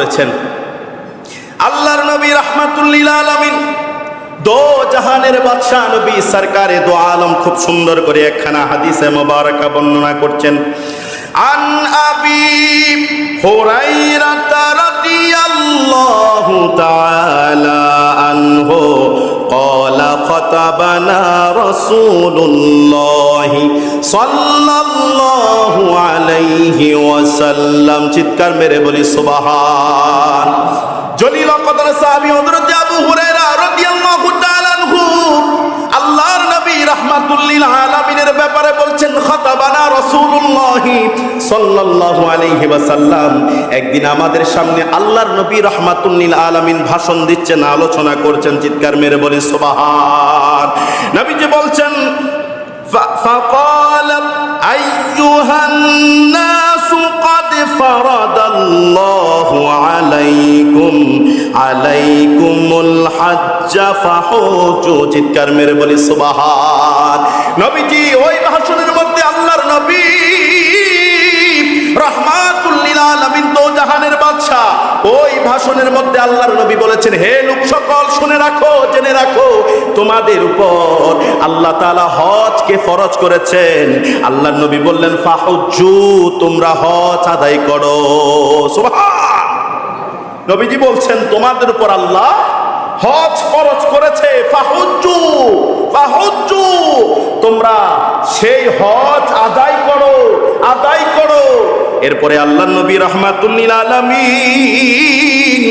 করেছেন আল্লাহর নবী রাহমাতুল্লিল আলামিন দো জাহানের বাদশাহ নবী সরকারে দো আলম খুব সুন্দর করে একখানা হাদিসে মোবারকা বর্ণনা করছেন আন আবি হুরাইরাতা রাদিয়াল্লাহু তাআলা আনহু قال خطبنا رسول الله صلى الله عليه وسلم চিৎকার মেরে বলি সুবহান জলিল কদর সাহাবী হযরত আবু হুরায়রা রাদিয়াল্লাহু তাআলা আনহু আল্লাহর নবী রাহমাতুল্লিল আলামিনের ব্যাপারে বলছেন খাতাবানা রাসূলুল্লাহ সাল্লাল্লাহু আলাইহি ওয়াসাল্লাম একদিন আমাদের সামনে আল্লাহর নবী রাহমাতুল্লিল আলামিন ভাষণ দিচ্ছেন আলোচনা করছেন চিৎকার মেরে বলি সুবহান নবীজি বলছেন ف- فقال أيها الناس আলাইকুম, আলাইকুমুল হাজ্জা, ফাহুজু। চিৎকার মেরে বলি নবীজি, ওই ভাষণের মধ্যে আল্লাহর নবী। রহমাতুল তো জাহানের বাদশা ওই ভাষণের মধ্যে আল্লাহর নবী বলেছেন, হে লোক সকল, শুনে রাখো, জেনে রাখো, তোমাদের উপর আল্লাহ তাআলা হজকে ফরজ করেছেন। আল্লাহর নবী বললেন, ফাহুজু, তোমরা হজ আদায় করো। সুবহান। নবীজি বলছেন, তোমাদের উপর আল্লাহ হজ খরচ করেছে। তোমরা সেই হজ আদায় করো আদায় করো। এরপরে আল্লাহ নবী রহমাতুল্লিল আলামিন